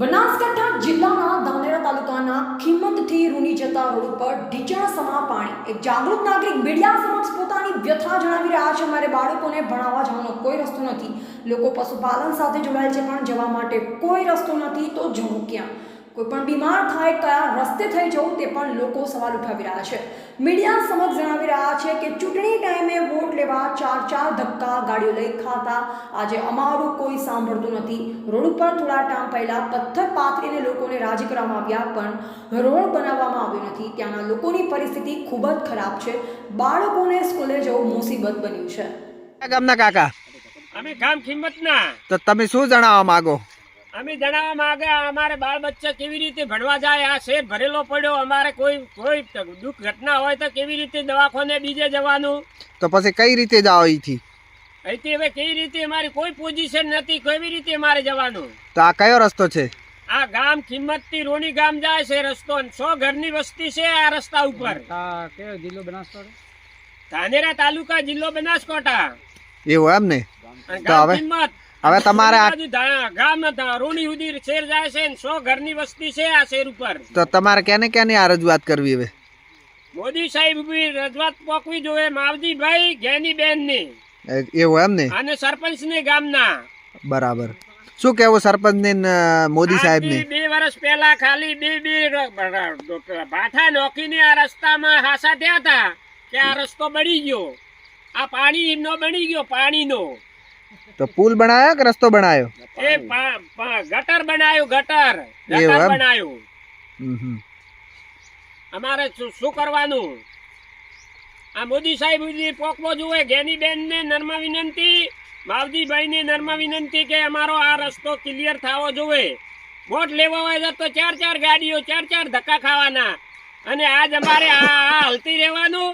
બનાસકાંઠા જિલ્લાના ધાનેરા તાલુકાના ખીમતથી રૂની જતા રોડ ઉપર ઢીચણસમા પાણી. એક જાગૃત નાગરિક મીડિયા સમક્ષ પોતાની વ્યથા જણાવી રહ્યા છે. મારે બાળકોને ભણાવવા જવાનો કોઈ રસ્તો નથી. લોકો પશુપાલન સાથે જોડાયેલ છે, પણ જવા માટે કોઈ રસ્તો નથી. તો જવું ક્યાં? કોઈ પણ બીમાર થાય કયા રસ્તે થઈ જવું તે પણ લોકો સવાલ ઉઠાવી રહ્યા છે. મીડિયા સમક્ષ જણાવી રહ્યા છે કે ચૂંટણી ટાઈમે વોટ લેવા ચાર ચાર ધક્કા ગાડીઓ લઈ ખાતા. આજે અમારું કોઈ સાંભળતું નથી. રોડ ઉપર થોડા ટાઈમ પહેલાં પથ્થર પાથરીને લોકોને રાજી કરવામાં આવ્યા પણ રોડ બનાવવામાં આવ્યો નથી. ત્યાંના લોકોની પરિસ્થિતિ ખૂબ જ ખરાબ છે. બાળકોને સ્કૂલે જવું મુસીબત બન્યું છે. ગામના કાકા? અમે ગામ કિંમતના તો તમે શું જણાવવા માંગો? અમે જણાવવા માંગે અમારે બાળ બચ્ચા કેવી રીતે ભણવા જાય આ શેર ભરેલો પડ્યો અમારે કોઈ કોઈ દુઃખ ઘટના હોય તો કેવી રીતે દવાખાને બીજે જવાનું? તો પછી કઈ રીતે જાઓ અહીંથી અહીંથી હવે કેવી રીતે અમારી કોઈ પોઝિશન નથી કેવી રીતે અમારે જવાનું? તો આ કયો રસ્તો છે? આ ગામ કિંમતથી રોણી ગામ જાય છે રસ્તો સો ઘરની વસ્તી છે આ રસ્તા ઉપર. ધાનેરા તાલુકા જિલ્લો બનાસકાંઠા. એવું એમ ને? કિંમત હવે તમારે ગામ ધા- રોણી શેર જાય છે ને સો ઘરની વસ્તી છે આ શેર ઉપર. તો તમારે કેને કેને આ રજૂઆત કરવી હવે? મોદી સાહેબ રજૂઆત પોકવી જોઈએ માવજીભાઈ ગેની બેનની એવું એમ ને? અને સરપંચ ને ગામના. બરાબર. શું કેવું સરપંચ ને ને મોદી સાહેબ ને બે વર્ષ પહેલા ખાલી બે બે ભાઠા નોખીને આ રસ્તામાં હાસા થયા હતા કે આ રસ્તો બની ગયો. આ પાણી નો બની ગયો પાણીનો. તો પુલ બનાયો કે રસ્તો બનાયો? એ ગટર બનાયું ગટર. ગટર હમ. અમારે શું કરવાનું? આ મોદી સાહેબ પોકવો જુએ ગેની બેન ને નર્મા વિનંતી માવજીભાઈ ને નર્મા વિનંતી કે અમારો આ રસ્તો ક્લિયર થવો જોઈએ વોટ લેવો હોય તો ચાર ચાર ગાડીઓ ચાર ચાર ધક્કા ખાવાના. અને આજ અમારે આ આ હલતી રહેવાનું.